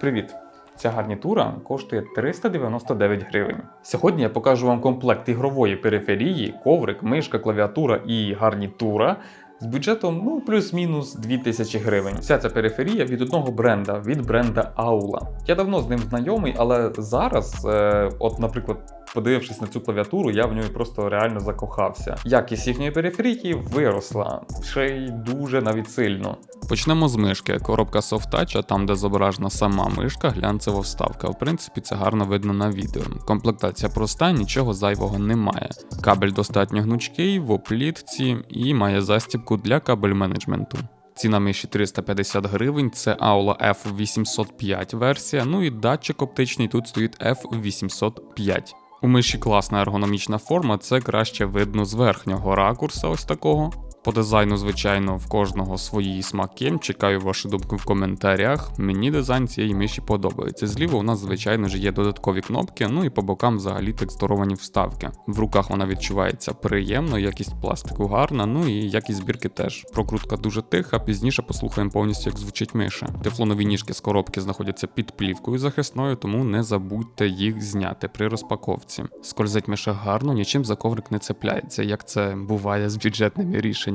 Привіт! Ця гарнітура коштує 399 гривень. Сьогодні я покажу вам комплект ігрової периферії, коврик, мишка, клавіатура і гарнітура з бюджетом ну плюс-мінус 2000 гривень. Вся ця периферія від одного бренда, від бренда Aula. Я давно з ним знайомий, але зараз, е, от, наприклад. Подивившись на цю клавіатуру, я в ній просто реально закохався. Якість їхньої периферії виросла, ще й дуже навіть сильно. Почнемо з мишки. Коробка Soft а там, де зображена сама мишка, глянцева вставка. В принципі, це гарно видно на відео. Комплектація проста, нічого зайвого немає. Кабель достатньо гнучкий, в оплітці і має застібку для кабель менеджменту. Ціна миші 350 гривень, це Aula F805 версія, ну і датчик оптичний тут стоїть F805. У миші класна ергономічна форма, це краще видно з верхнього ракурса, ось такого. По дизайну, звичайно, в кожного свої смаки. Чекаю вашу думку в коментарях. Мені дизайн цієї миші подобається. Зліва у нас, звичайно ж, є додаткові кнопки, ну і по бокам взагалі текстуровані вставки. В руках вона відчувається приємно, якість пластику гарна, ну і якість збірки теж. Прокрутка дуже тиха, пізніше послухаємо повністю, як звучить миша. Тефлонові ніжки з коробки знаходяться під плівкою захисною, тому не забудьте їх зняти при розпаковці. Скользить миша гарно, нічим за коврик не цепляється, як це буває з бюджетними рішеннями.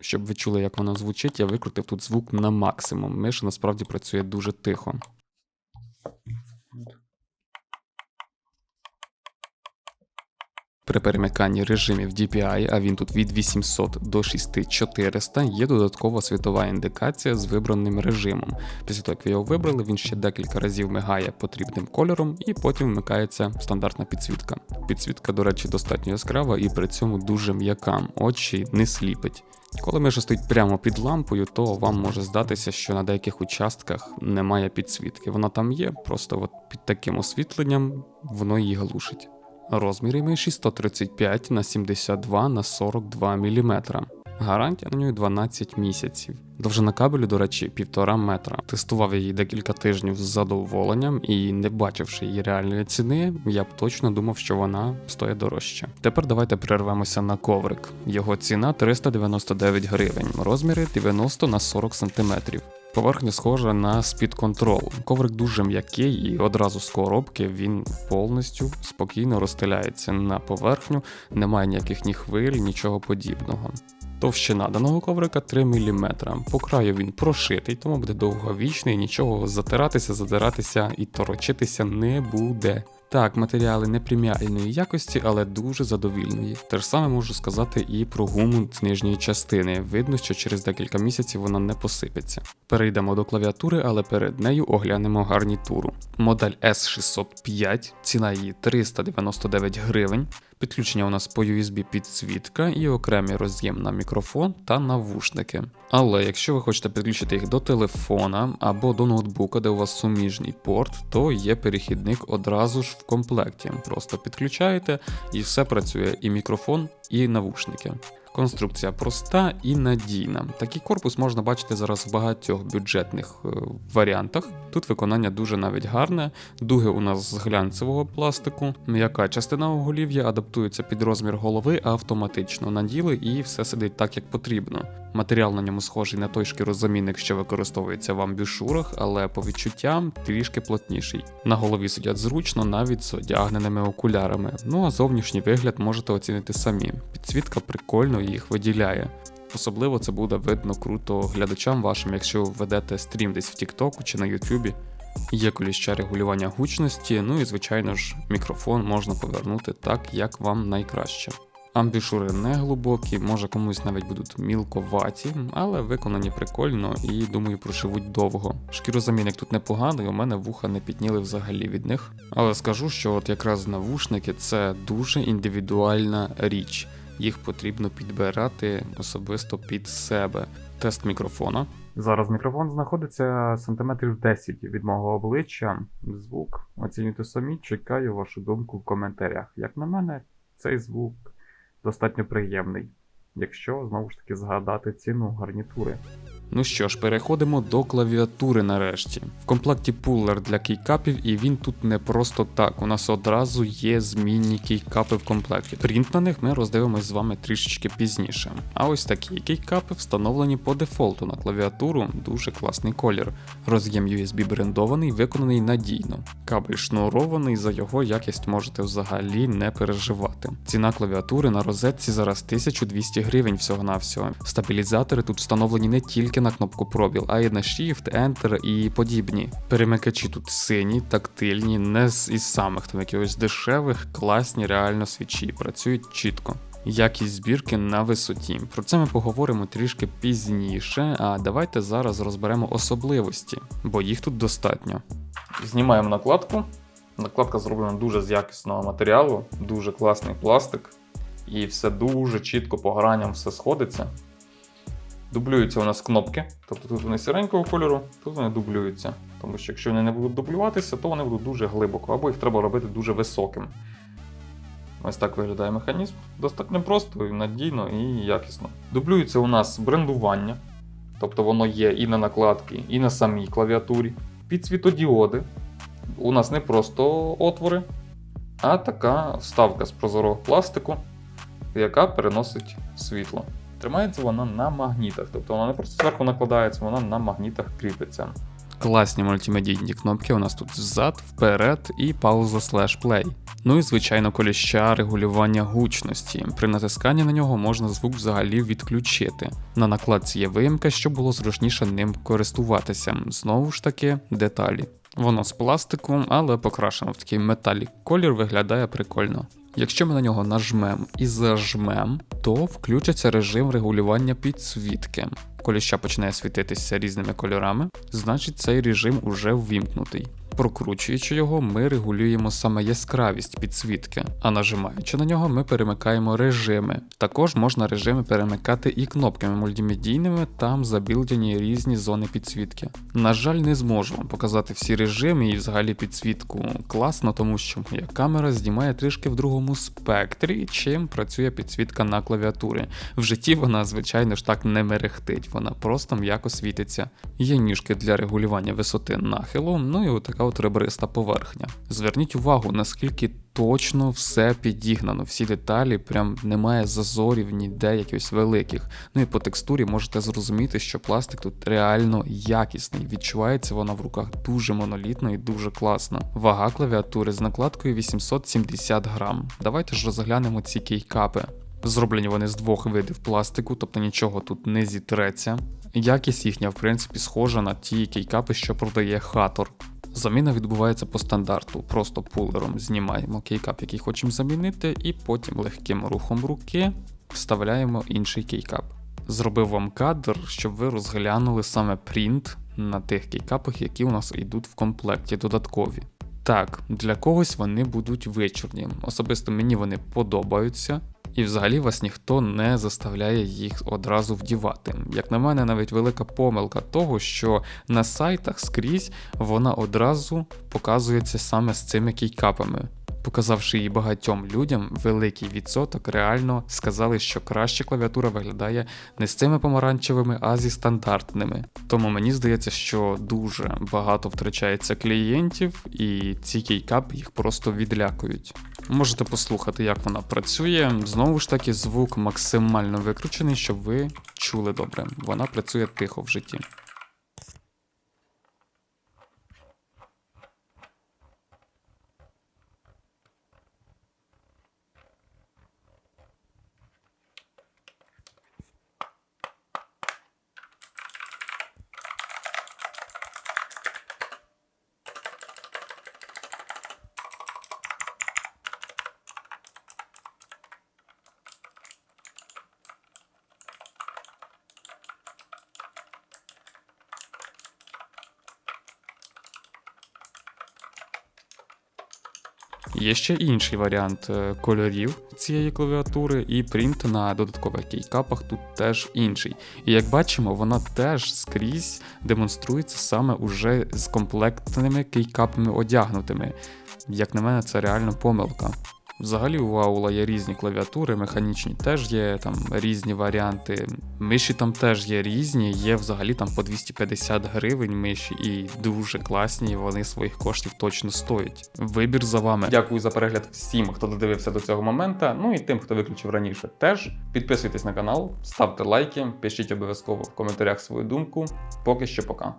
Щоб ви чули, як воно звучить, я викрутив тут звук на максимум. Миша насправді працює дуже тихо. При перемиканні режимів DPI, а він тут від 800 до 6400, є додаткова світова індикація з вибраним режимом. Після того, як ви його вибрали, він ще декілька разів мигає потрібним кольором, і потім вмикається стандартна підсвітка. Підсвітка, до речі, достатньо яскрава і при цьому дуже м'яка, очі не сліпить. Коли миша стоїть прямо під лампою, то вам може здатися, що на деяких участках немає підсвітки. Вона там є, просто от під таким освітленням воно її глушить. Розміри миші 135 на 72 на 42 мм. Гарантія на нього 12 місяців. Довжина кабелю, до речі, 1,5 метра. Тестував її декілька тижнів з задоволенням і, не бачивши її реальної ціни, я б точно думав, що вона стоїть дорожче. Тепер давайте перервемося на коврик. Його ціна 399 гривень, розміри 90 на 40 см. Поверхня схожа на спід-контрол. Коврик дуже м'який і одразу з коробки він повністю спокійно розстеляється на поверхню, немає ніяких ні хвиль, нічого подібного. Товщина даного коврика 3 мм. По краю він прошитий, тому буде довговічний, нічого затиратися, задиратися і торочитися не буде. Так, матеріали не преміальної якості, але дуже задовільної. Те ж саме можу сказати і про гуму з нижньої частини. Видно, що через декілька місяців вона не посипеться. Перейдемо до клавіатури, але перед нею оглянемо гарнітуру. Модель S605, ціна її 399 гривень. Підключення у нас по USB підсвітка і окремий роз'єм на мікрофон та навушники. Але якщо ви хочете підключити їх до телефона або до ноутбука, де у вас суміжний порт, то є перехідник одразу ж в комплекті. Просто підключаєте і все працює і мікрофон, і навушники. Конструкція проста і надійна. Такий корпус можна бачити зараз в багатьох бюджетних е, варіантах. Тут виконання дуже навіть гарне. Дуги у нас з глянцевого пластику. М'яка частина оголів'я адаптується під розмір голови автоматично. Наділи і все сидить так, як потрібно. Матеріал на ньому схожий на той шкірозамінник, що використовується в амбішурах, але по відчуттям трішки плотніший. На голові сидять зручно, навіть з одягненими окулярами. Ну а зовнішній вигляд можете оцінити самі. Підсвітка прикольно їх виділяє. Особливо це буде видно круто глядачам вашим, якщо ви ведете стрім десь в Тіктоку чи на Ютубі. Є коліща регулювання гучності, ну і звичайно ж, мікрофон можна повернути так, як вам найкраще. Амбішури не глибокі, може комусь навіть будуть мілковаті, але виконані прикольно і думаю проживуть довго. Шкірозамінник тут непоганий, у мене вуха не підніли взагалі від них. Але скажу, що от якраз навушники це дуже індивідуальна річ. Їх потрібно підбирати особисто під себе. Тест мікрофона. Зараз мікрофон знаходиться сантиметрів 10 від мого обличчя. Звук оцінюйте самі, чекаю вашу думку в коментарях. Як на мене, цей звук достатньо приємний, якщо знову ж таки згадати ціну гарнітури. Ну що ж, переходимо до клавіатури нарешті. В комплекті пулер для кейкапів, і він тут не просто так. У нас одразу є змінні кейкапи в комплекті. Принт на них ми роздивимось з вами трішечки пізніше. А ось такі кейкапи встановлені по дефолту на клавіатуру, дуже класний колір. Роз'єм USB брендований, виконаний надійно. Кабель шнурований, за його якість можете взагалі не переживати. Ціна клавіатури на розетці зараз 1200 гривень всього-навсього. Стабілізатори тут встановлені не тільки на кнопку пробіл, а й на Shift, Enter і подібні. Перемикачі тут сині, тактильні, не з із самих там якихось дешевих, класні реально свічі, працюють чітко. Якість збірки на висоті. Про це ми поговоримо трішки пізніше, а давайте зараз розберемо особливості, бо їх тут достатньо. Знімаємо накладку. Накладка зроблена дуже з якісного матеріалу, дуже класний пластик, і все дуже чітко по граням все сходиться. Дублюються у нас кнопки, тобто тут вони сіренького кольору, тут вони дублюються. Тому що якщо вони не будуть дублюватися, то вони будуть дуже глибоко, або їх треба робити дуже високим. Ось так виглядає механізм. Достатньо просто, надійно і якісно. Дублюється у нас брендування, тобто воно є і на накладці, і на самій клавіатурі. Під світодіоди. У нас не просто отвори, а така вставка з прозорого пластику, яка переносить світло. Тримається вона на магнітах, тобто вона не просто зверху накладається, вона на магнітах кріпиться. Класні мультимедійні кнопки у нас тут взад, вперед і пауза слеш плей. Ну і звичайно коліща регулювання гучності. При натисканні на нього можна звук взагалі відключити. На накладці є виїмка, щоб було зручніше ним користуватися. Знову ж таки, деталі. Воно з пластику, але покрашено в такий металік колір виглядає прикольно. Якщо ми на нього нажмем і зажмем, то включиться режим регулювання підсвітки. Коли ще починає світитися різними кольорами, значить цей режим уже ввімкнутий. Прокручуючи його, ми регулюємо саме яскравість підсвітки, а нажимаючи на нього, ми перемикаємо режими. Також можна режими перемикати і кнопками мультимедійними, там забілдені різні зони підсвітки. На жаль, не зможу вам показати всі режими і взагалі підсвітку класно, тому що моя камера знімає трішки в другому спектрі, чим працює підсвітка на клавіатурі. В житті вона, звичайно ж, так не мерехтить, вона просто м'яко світиться. Є ніжки для регулювання висоти нахилу, ну і отака от ребриста поверхня. Зверніть увагу, наскільки точно все підігнано, всі деталі, прям немає зазорів ніде якихось великих. Ну і по текстурі можете зрозуміти, що пластик тут реально якісний. Відчувається вона в руках дуже монолітно і дуже класно. Вага клавіатури з накладкою 870 грам. Давайте ж розглянемо ці кейкапи. Зроблені вони з двох видів пластику, тобто нічого тут не зітреться. Якість їхня, в принципі, схожа на ті кейкапи, що продає хатор. Заміна відбувається по стандарту, просто пулером знімаємо кейкап, який хочемо замінити, і потім легким рухом руки вставляємо інший кейкап. Зробив вам кадр, щоб ви розглянули саме принт на тих кейкапах, які у нас йдуть в комплекті додаткові. Так, для когось вони будуть вичорні. Особисто мені вони подобаються. І взагалі вас ніхто не заставляє їх одразу вдівати. Як на мене, навіть велика помилка того, що на сайтах скрізь вона одразу показується саме з цими кейкапами. Показавши її багатьом людям, великий відсоток реально сказали, що краще клавіатура виглядає не з цими помаранчевими, а зі стандартними. Тому мені здається, що дуже багато втрачається клієнтів, і ці кейкапи їх просто відлякують. Можете послухати, як вона працює. Знову ж таки, звук максимально викручений, щоб ви чули добре. Вона працює тихо в житті. Є ще інший варіант е, кольорів цієї клавіатури, і принт на додаткових кейкапах тут теж інший. І як бачимо, вона теж скрізь демонструється саме уже з комплектними кейкапами одягнутими. Як на мене, це реально помилка. Взагалі у Аула є різні клавіатури, механічні теж є там різні варіанти. Миші там теж є різні, є взагалі там по 250 гривень миші і дуже класні, вони своїх коштів точно стоять. Вибір за вами. Дякую за перегляд всім, хто додивився до цього моменту. Ну і тим, хто виключив раніше, теж підписуйтесь на канал, ставте лайки, пишіть обов'язково в коментарях свою думку. Поки що пока.